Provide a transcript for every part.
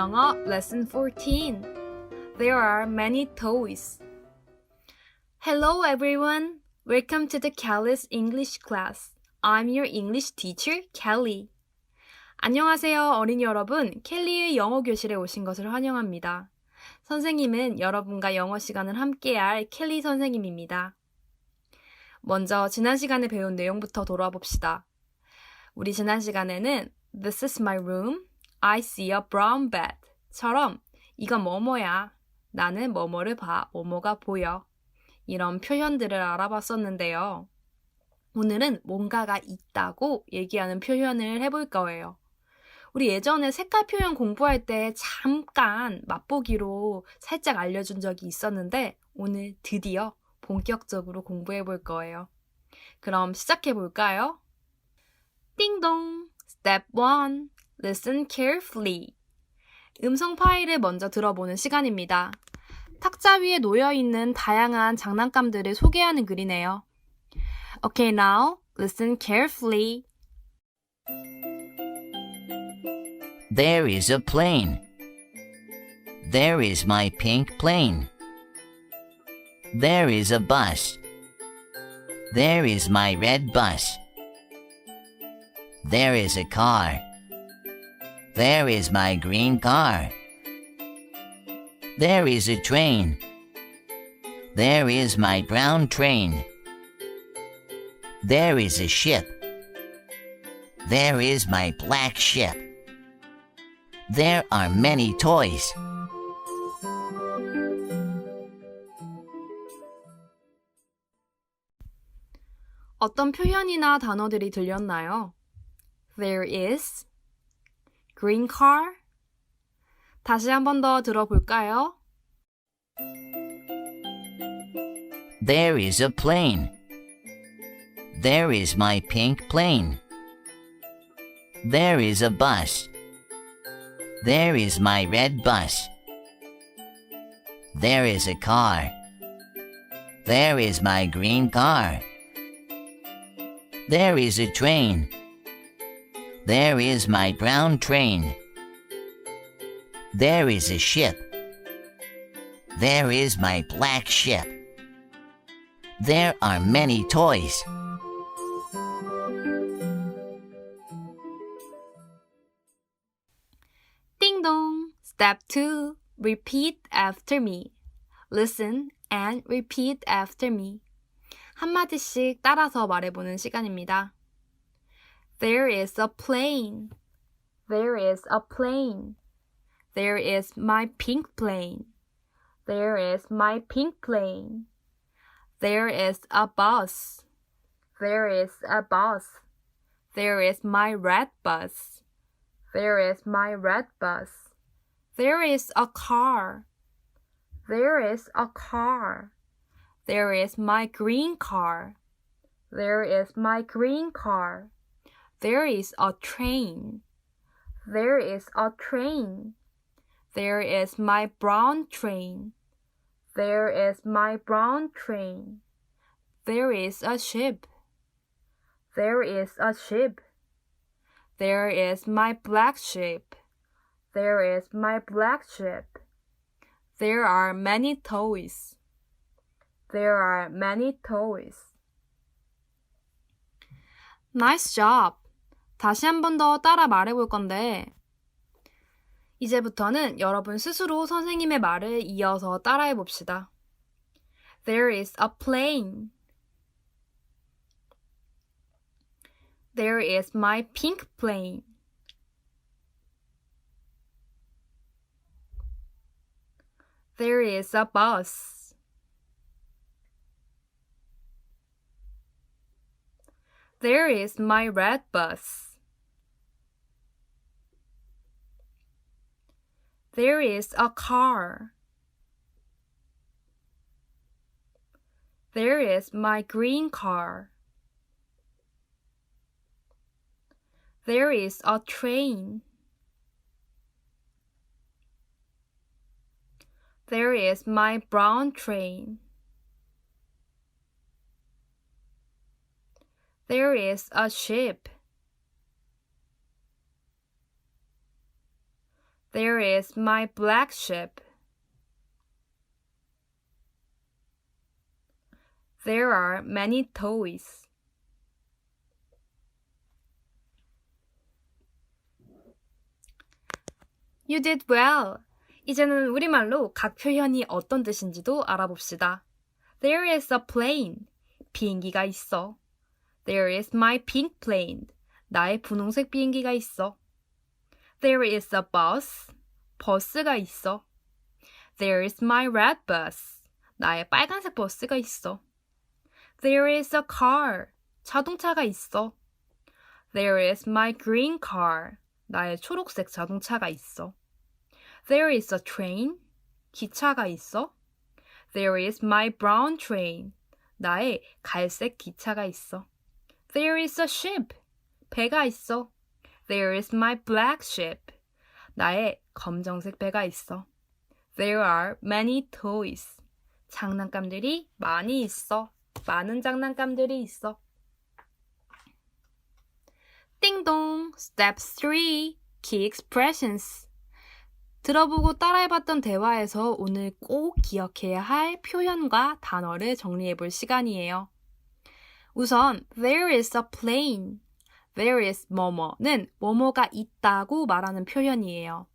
영어 Lesson 14 There are many toys. Hello everyone. Welcome to the Kelly's English class. I'm your English teacher, Kelly. 안녕하세요, 어린이 여러분. 켈리의 영어 교실에 오신 것을 환영합니다. 선생님은 여러분과 영어 시간을 함께할 켈리 선생님입니다. 먼저 지난 시간에 배운 내용부터 돌아와 봅시다. 우리 지난 시간에는 This is my room. I see a brown bed. 처럼 이건 뭐뭐야. 나는 뭐뭐를 봐. 뭐뭐가 보여. 이런 표현들을 알아봤었는데요. 오늘은 뭔가가 있다고 얘기하는 표현을 해볼 거예요. 우리 예전에 색깔 표현 공부할 때 잠깐 맛보기로 살짝 알려준 적이 있었는데 오늘 드디어 본격적으로 공부해 볼 거예요. 그럼 시작해 볼까요? 띵동! Step 1. Listen carefully. 음성 파일을 먼저 들어보는 시간입니다. 탁자 위에 놓여 있는 다양한 장난감들을 소개하는 글이네요. Okay, now listen carefully. There is a plane. There is my pink plane. There is a bus. There is my red bus. There is a car. There is my green car. There is a train. There is my brown train. There is a ship. There is my black ship. There are many toys. 어떤 표현이나 단어들이 들렸나요? There is green car. 다시 한 번 더 들어볼까요? There is a plane. There is my pink plane. There is a bus. There is my red bus. There is a car. There is my green car. There is a train. There is my brown train. There is a ship. There is my black ship. There are many toys. Ding dong. Step 2. Repeat after me. Listen and repeat after me. 한마디씩 따라서 말해보는 시간입니다. There is a plane. There is a plane. There is my pink plane. There is my pink plane. There is a bus. There is a bus. There is my red bus. There is my red bus. There is a car. There is a car. There is my green car. There is my green car. There is a train. There is a train. There is my brown train. There is my brown train. There is a ship. There is a ship. There is my black ship. There is my black ship. There are many toys. There are many toys. Nice job. 다시 한 번 더 따라 말해볼 건데, 이제부터는 여러분 스스로 선생님의 말을 이어서 따라해 봅시다. There is a plane. There is my pink plane. There is a bus. There is my red bus. There is a car. There is my green car. There is a train. There is my brown train. There is a ship. There is my black sheep. There are many toys. You did well. 이제는 우리말로 각 표현이 어떤 뜻인지도 알아봅시다. There is a plane. 비행기가 있어. There is my pink plane. 나의 분홍색 비행기가 있어. There is a bus. 버스가 있어. There is my red bus. 나의 빨간색 버스가 있어. There is a car. 자동차가 있어. There is my green car. 나의 초록색 자동차가 있어. There is a train. 기차가 있어. There is my brown train. 나의 갈색 기차가 있어. There is a ship. 배가 있어. There is my black ship. 나의 검정색 배가 있어. There are many toys. 장난감들이 많이 있어. 많은 장난감들이 있어. 띵동. Step 3. Key expressions. 들어보고 따라해봤던 대화에서 오늘 꼭 기억해야 할 표현과 단어를 정리해 볼 시간이에요. 우선, there is a plane. There is 뭐뭐는 뭐뭐가 있다고 말하는 표현이에요.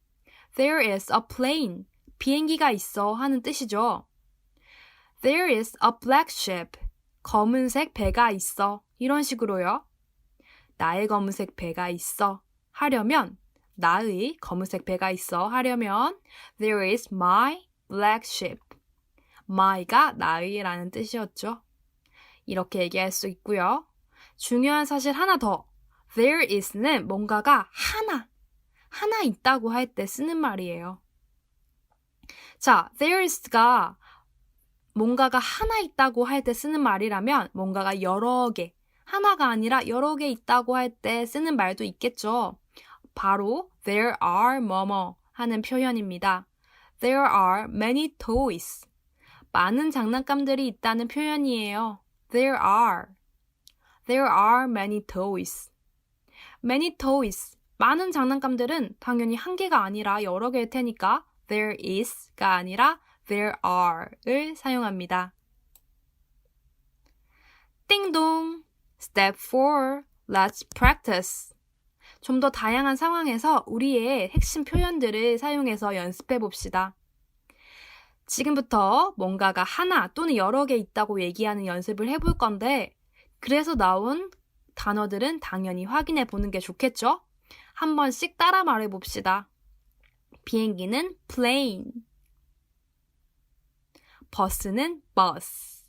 There is a plane. 비행기가 있어 하는 뜻이죠. There is a black ship. 검은색 배가 있어. 이런 식으로요. 나의 검은색 배가 있어. 하려면 나의 검은색 배가 있어 하려면 there is my black ship. my가 나의라는 뜻이었죠. 이렇게 얘기할 수 있고요. 중요한 사실 하나 더. There is는 뭔가가 하나, 하나 있다고 할 때 쓰는 말이에요. 자, there is가 뭔가가 하나 있다고 할 때 쓰는 말이라면 뭔가가 여러 개, 하나가 아니라 여러 개 있다고 할 때 쓰는 말도 있겠죠. 바로 there are 뭐뭐 하는 표현입니다. There are many toys. 많은 장난감들이 있다는 표현이에요. There are. There are many toys. Many toys. 많은 장난감들은 당연히 한 개가 아니라 여러 개일 테니까 there is가 아니라 there are를 사용합니다. 띵동. Step 4. Let's practice. 좀 더 다양한 상황에서 우리의 핵심 표현들을 사용해서 연습해 봅시다. 지금부터 뭔가가 하나 또는 여러 개 있다고 얘기하는 연습을 해볼 건데, 그래서 나온 단어들은 당연히 확인해 보는 게 좋겠죠? 한 번씩 따라 말해 봅시다. 비행기는 plane. 버스는 bus.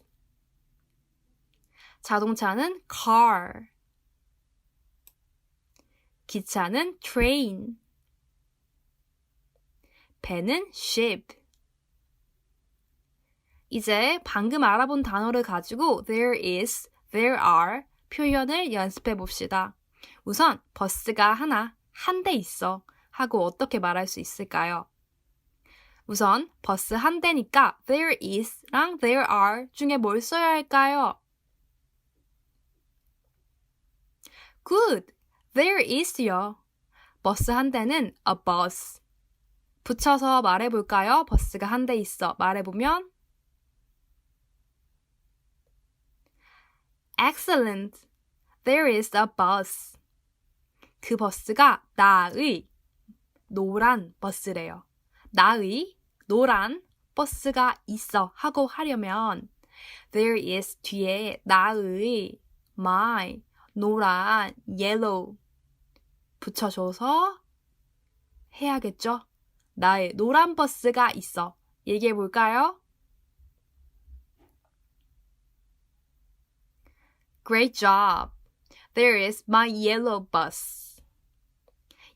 자동차는 car. 기차는 train. 배는 ship. 이제 방금 알아본 단어를 가지고 there is, there are 표현을 연습해 봅시다. 우선 버스가 하나, 한 대 있어 하고 어떻게 말할 수 있을까요? 우선 버스 한 대니까 there is랑 there are 중에 뭘 써야 할까요? Good! There is요. 버스 한 대는 a bus. 붙여서 말해볼까요? 버스가 한 대 있어. 말해보면 Excellent. There is a bus. 그 버스가 나의 노란 버스래요. 나의 노란 버스가 있어 하고 하려면 there is 뒤에 나의 my 노란 yellow 붙여줘서 해야겠죠? 나의 노란 버스가 있어. 얘기해 볼까요? Great job. There is my yellow bus.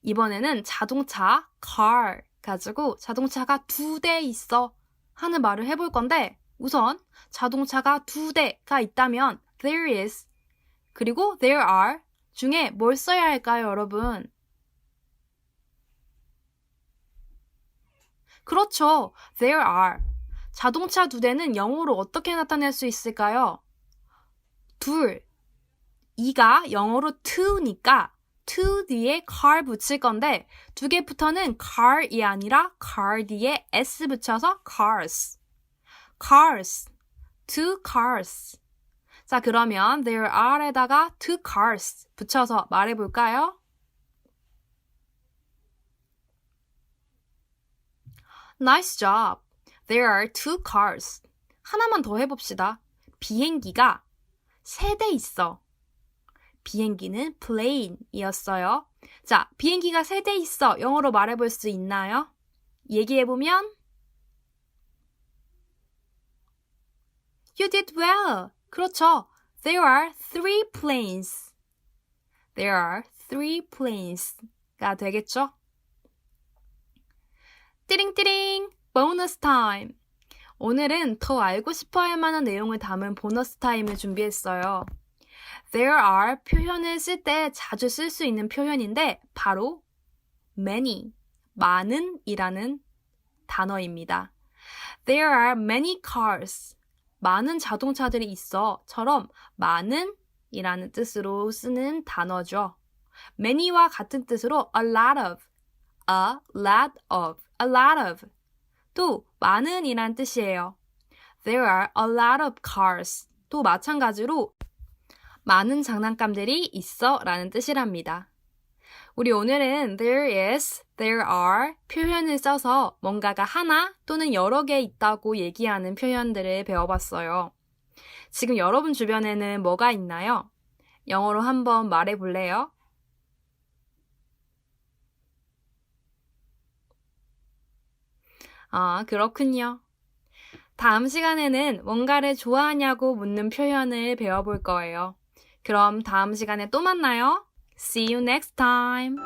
이번에는 자동차 car 가지고 자동차가 두 대 있어 하는 말을 해볼 건데 우선 자동차가 두 대가 있다면 there is 그리고 there are 중에 뭘 써야 할까요, 여러분? 그렇죠. There are. 자동차 두 대는 영어로 어떻게 나타낼 수 있을까요? 둘. 이가 영어로 two니까 to 뒤에 car 붙일 건데 두 개부터는 car이 아니라 car 뒤에 s 붙여서 cars. cars. two cars. 자, 그러면 there are에다가 two cars 붙여서 말해 볼까요? Nice job. There are two cars. 하나만 더 해봅시다. 비행기가 세 대 있어. 비행기는 plane이었어요. 자, 비행기가 세 대 있어. 영어로 말해볼 수 있나요? 얘기해보면 You did well. 그렇죠. There are three planes. There are three planes가 되겠죠? 띠링띠링! 보너스 타임! 오늘은 더 알고 싶어 할 만한 내용을 담은 보너스 타임을 준비했어요. There are 표현을 쓸 때 자주 쓸 수 있는 표현인데 바로 many, 많은 이라는 단어입니다. There are many cars. 많은 자동차들이 있어 처럼 많은 이라는 뜻으로 쓰는 단어죠. many와 같은 뜻으로 a lot of, a lot of, a lot of 또 많은 이란 뜻이에요. There are a lot of cars. 또 마찬가지로 많은 장난감들이 있어 라는 뜻이랍니다. 우리 오늘은 there is, there are 표현을 써서 뭔가가 하나 또는 여러 개 있다고 얘기하는 표현들을 배워봤어요. 지금 여러분 주변에는 뭐가 있나요? 영어로 한번 말해 볼래요? 아, 그렇군요. 다음 시간에는 뭔가를 좋아하냐고 묻는 표현을 배워볼 거예요. 그럼 다음 시간에 또 만나요. See you next time.